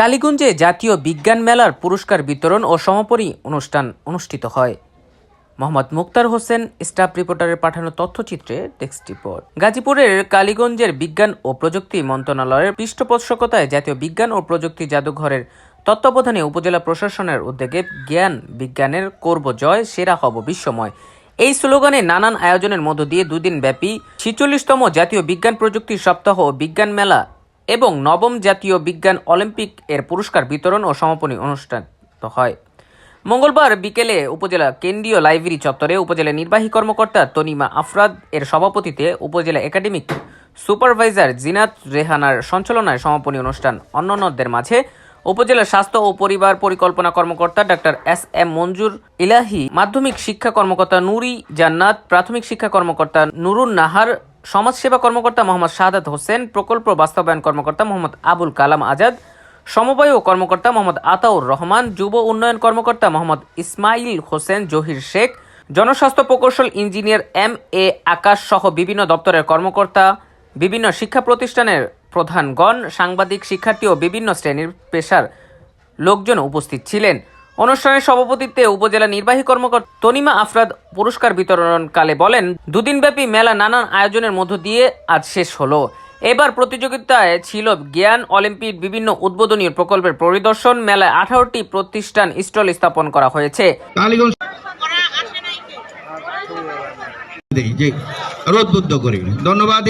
কালীগঞ্জে জাতীয় বিজ্ঞান মেলার পুরস্কার বিতরণ ও সমাপনী অনুষ্ঠান অনুষ্ঠিত হয়। মোহাম্মদ মুক্তার হোসেন, স্টাফ রিপোর্টারের পাঠানো তথ্যচিত্রে টেক্সট রিপোর্ট। গাজীপুরের কালীগঞ্জের বিজ্ঞান ও প্রযুক্তি মন্ত্রণালয়ের পৃষ্ঠপোষকতায় জাতীয় বিজ্ঞান ও প্রযুক্তি জাদুঘরের তত্ত্বাবধানে উপজেলা প্রশাসনের উদ্যোগে জ্ঞান বিজ্ঞানের করব জয়, সেরা হব বিশ্বময়। এই স্লোগানে নানান আয়োজনের মধ্য দিয়ে দুদিন ব্যাপী ছিচল্লিশতম জাতীয় বিজ্ঞান প্রযুক্তি সপ্তাহ ও বিজ্ঞান মেলা এবং নবম জাতীয় বিজ্ঞান অলিম্পিক এর পুরস্কার বিতরণ ও সমাপনী অনুষ্ঠান হয়। মঙ্গলবার বিকেলে উপজেলা কেন্দ্রীয় লাইব্রেরি চত্বরে উপজেলা নির্বাহী কর্মকর্তা তনিমা আফরাদ এর সভাপতিতে উপজেলা একাডেমিক সুপারভাইজার জিনাত রেহানার সঞ্চালনায় সমাপনী অনুষ্ঠান। অন্যান্যদের মাঝে উপজেলা স্বাস্থ্য ও পরিবার পরিকল্পনা কর্মকর্তা ডাক্তার এস এম মঞ্জুর ইলাহি, মাধ্যমিক শিক্ষা কর্মকর্তা নুরি জান্নাত, প্রাথমিক শিক্ষা কর্মকর্তা নুরুন নাহার সমাজসেবা কর্মকর্তা মোহাম্মদ শাহাদাত হোসেন, প্রকল্প বাস্তবায়ন কর্মকর্তা মোহাম্মদ আবুল কালাম আজাদ, সমবায় ও কর্মকর্তা মোহাম্মদ আতাউর রহমান, যুব উন্নয়ন কর্মকর্তা মোহাম্মদ ইসমাইল হোসেন, জহির শেখ, জনস্বাস্থ্য প্রকৌশল ইঞ্জিনিয়ার এম এ আকাশ সহ বিভিন্ন দপ্তরের কর্মকর্তা, বিভিন্ন শিক্ষা প্রতিষ্ঠানের প্রধানগণ, সাংবাদিক, শিক্ষার্থী ও বিভিন্ন শ্রেণির পেশার লোকজন উপস্থিত ছিলেন। অনুষ্ঠানের সভাপতিত্বে উপজেলা নির্বাহী কর্মকর্তা তনিমা আফরাদ পুরস্কার বিতরণকালে বলেন দুদিনব্যাপী মেলা নানান আয়োজনের মধ্য দিয়ে আজ শেষ হলো। এবার প্রতিযোগিতায় ছিল জ্ঞান অলিম্পিক বিভিন্ন উদ্বোধনী প্রকল্পের পরিদর্শন মেলায় আঠারোটি প্রতিষ্ঠান স্টল স্থাপন করা হয়েছে। ধন্যবাদ।